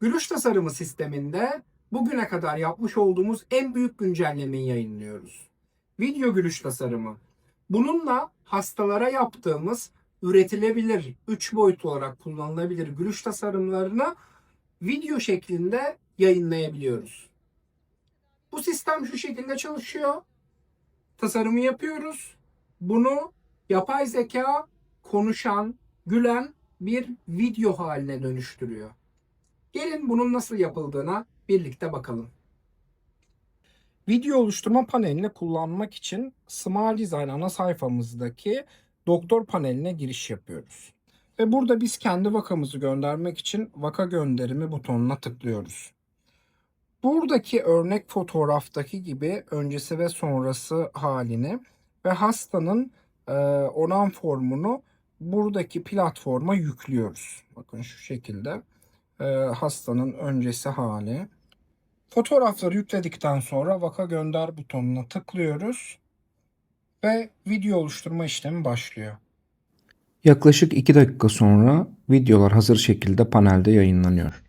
Gülüş tasarımı sisteminde bugüne kadar yapmış olduğumuz en büyük güncellemeyi yayınlıyoruz. Video gülüş tasarımı. Bununla hastalara yaptığımız üretilebilir, 3 boyutlu olarak kullanılabilir gülüş tasarımlarını video şeklinde yayınlayabiliyoruz. Bu sistem şu şekilde çalışıyor. Tasarımı yapıyoruz. Bunu yapay zeka konuşan, gülen bir video haline dönüştürüyor. Gelin bunun nasıl yapıldığına birlikte bakalım. Video oluşturma panelini kullanmak için Smart Design ana sayfamızdaki doktor paneline giriş yapıyoruz. Ve burada biz kendi vakamızı göndermek için vaka gönderimi butonuna tıklıyoruz. Buradaki örnek fotoğraftaki gibi öncesi ve sonrası halini ve hastanın e, onan formunu buradaki platforma yüklüyoruz. Bakın şu şekilde e, hastanın öncesi hali. Fotoğrafları yükledikten sonra vaka gönder butonuna tıklıyoruz ve video oluşturma işlemi başlıyor. Yaklaşık 2 dakika sonra videolar hazır şekilde panelde yayınlanıyor.